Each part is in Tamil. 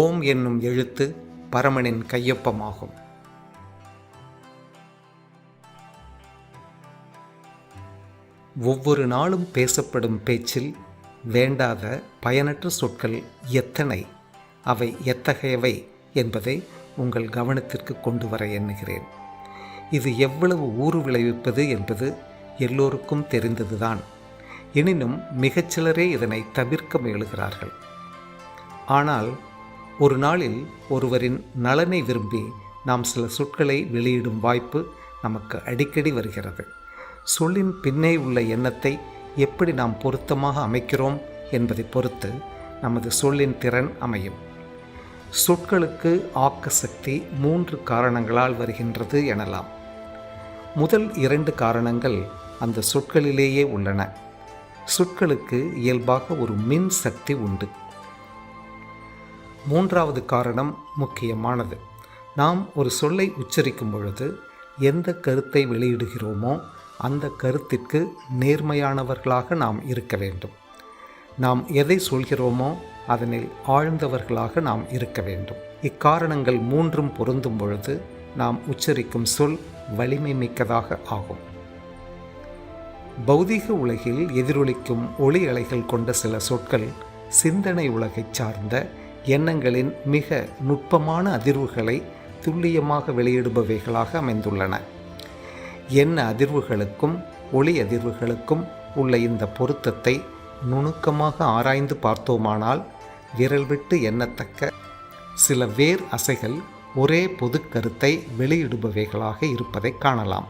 ஓம் என்னும் எழுத்து பரமனின் கையொப்பமாகும். ஒவ்வொரு நாளும் பேசப்படும் பேச்சில் வேண்டாத பயனற்ற சொற்கள் எத்தனை அவை எத்தகையவை என்பதை உங்கள் கவனத்திற்கு கொண்டு வர எண்ணுகிறேன். இது எவ்வளவு ஊறு விளைவிப்பது என்பது எல்லோருக்கும் தெரிந்ததுதான். எனினும் மிகச்சிலரே இதனை தவிர்க்க முயலுகிறார்கள். ஆனால் ஒரு நாளில் ஒருவரின் நலனை விரும்பி நாம் சில சொற்களை வெளியிடும் வாய்ப்பு நமக்கு அடிக்கடி வருகிறது. சொல்லின் பின்னே உள்ள எண்ணத்தை எப்படி நாம் பொருத்தமாக அமைக்கிறோம் என்பதை பொறுத்து நமது சொல்லின் திறன் அமையும். சொற்களுக்கு ஆக்க சக்தி மூன்று காரணங்களால் வருகின்றது எனலாம். முதல் இரண்டு காரணங்கள் அந்த சொற்களிலேயே உள்ளன. சொற்களுக்கு இயல்பாக ஒரு மின் சக்தி உண்டு. மூன்றாவது காரணம் முக்கியமானது. நாம் ஒரு சொல்லை உச்சரிக்கும் பொழுது எந்த கருத்தை வெளியிடுகிறோமோ அந்த கருத்திற்கு நேர்மையானவர்களாக நாம் இருக்க வேண்டும். நாம் எதை சொல்கிறோமோ அதனில் ஆழ்ந்தவர்களாக நாம் இருக்க வேண்டும். இக்காரணங்கள் மூன்றும் பொருந்தும் பொழுது நாம் உச்சரிக்கும் சொல் வலிமை மிக்கதாக ஆகும். பௌதீக உலகில் எதிரொலிக்கும் ஒளி அலைகள் கொண்ட சில சொற்கள் சிந்தனை உலகைச் சார்ந்த எண்ணங்களின் மிக நுட்பமான அதிர்வுகளை துல்லியமாக வெளியிடுபவைகளாக அமைந்துள்ளன. எண்ண அதிர்வுகளுக்கும் ஒளி அதிர்வுகளுக்கும் உள்ள இந்த பொருத்தத்தை நுணுக்கமாக ஆராய்ந்து பார்த்தோமானால் விரல் விட்டு எண்ணத்தக்க சில வேர் அசைகள் ஒரே பொது கருத்தை வெளியிடுபவைகளாக இருப்பதை காணலாம்.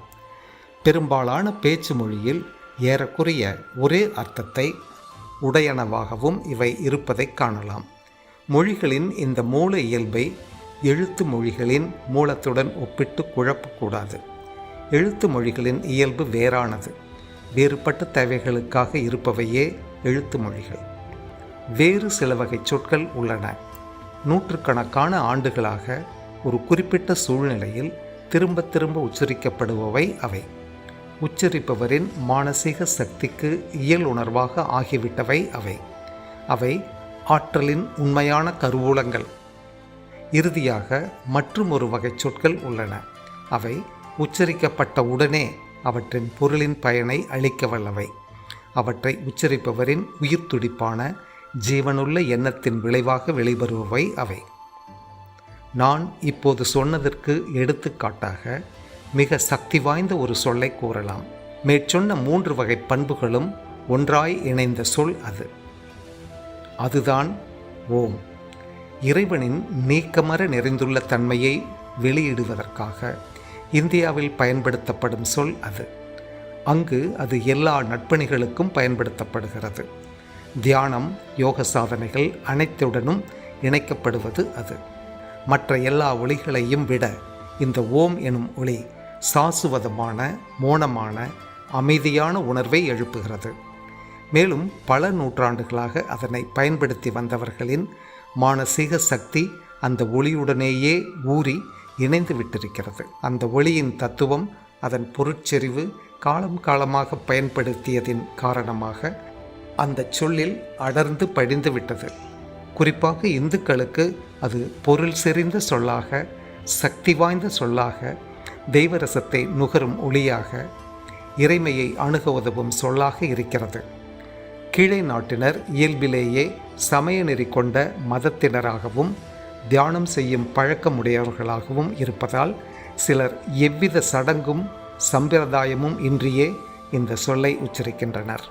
பெரும்பாலான பேச்சு மொழியில் ஏறக்குறைய ஒரே அர்த்தத்தை உடையனவாகவும் இவை இருப்பதை காணலாம். மொழிகளின் இந்த மூல இயல்பை எழுத்து மொழிகளின் மூலத்துடன் ஒப்பிட்டு குழப்பக்கூடாது. எழுத்து மொழிகளின் இயல்பு வேறானது. வேறுபட்ட தேவைகளுக்காக இருப்பவையே எழுத்து மொழிகள். வேறு சில வகை சொற்கள் உள்ளன. நூற்றுக்கணக்கான ஆண்டுகளாக ஒரு குறிப்பிட்ட சூழ்நிலையில் திரும்ப திரும்ப உச்சரிக்கப்படுபவை அவை. உச்சரிப்பவரின் மானசீக சக்திக்கு இயல் உணர்வாக ஆகிவிட்டவை அவை. அவை ஆற்றலின் உண்மையான கருவூலங்கள். இறுதியாக மற்றும் ஒரு வகை சொற்கள் உள்ளன. அவை உச்சரிக்கப்பட்ட உடனே அவற்றின் பொருளின் பயனை அளிக்க வல்லவை. அவற்றை உச்சரிப்பவரின் உயிர் துடிப்பான ஜீவனுள்ள எண்ணத்தின் விளைவாக வெளிவருபவை அவை. நான் இப்போது சொன்னதற்கு எடுத்துக்காட்டாக மிக சக்தி வாய்ந்த ஒரு சொல்லை கூறலாம். மேற்சொன்ன மூன்று வகை பண்புகளும் ஒன்றாய் இணைந்த சொல் அது. அதுதான் ஓம். இறைவனின் நீக்கமர நிறைந்துள்ள தன்மையை வெளியிடுவதற்காக இந்தியாவில் பயன்படுத்தப்படும் சொல் அது. அங்கு அது எல்லா நட்பணிகளுக்கும் பயன்படுத்தப்படுகிறது. தியானம் யோக சாதனைகள் அனைத்துடனும் இணைக்கப்படுவது அது. மற்ற எல்லா ஒளிகளையும் விட இந்த ஓம் எனும் ஒளி சாசுவதமான மோனமான அமைதியான உணர்வை எழுப்புகிறது. மேலும் பல நூற்றாண்டுகளாக அதனை பயன்படுத்தி வந்தவர்களின் மானசீக சக்தி அந்த ஒளியுடனேயே ஊறி இணைந்து விட்டிருக்கிறது. அந்த ஒளியின் தத்துவம் அதன் பொருட்செறிவு காலம் காலமாக பயன்படுத்தியதின் காரணமாக அந்த சொல்லில் அடர்ந்து படிந்து விட்டது. குறிப்பாக இந்துக்களுக்கு அது பொருள் செறிந்த சொல்லாக சக்தி வாய்ந்த சொல்லாக தெய்வரசத்தை நுகரும் ஒளியாக இறைமையை அணுக உதவும் சொல்லாக இருக்கிறது. கீழே நாட்டினர் இயல்பிலேயே சமய நெறி கொண்ட மதத்தினராகவும் தியானம் செய்யும் பழக்கமுடையவர்களாகவும் இருப்பதால் சிலர் எவ்வித சடங்கும் சம்பிரதாயமும் இன்றியே இந்த சொல்லை உச்சரிக்கின்றனர்.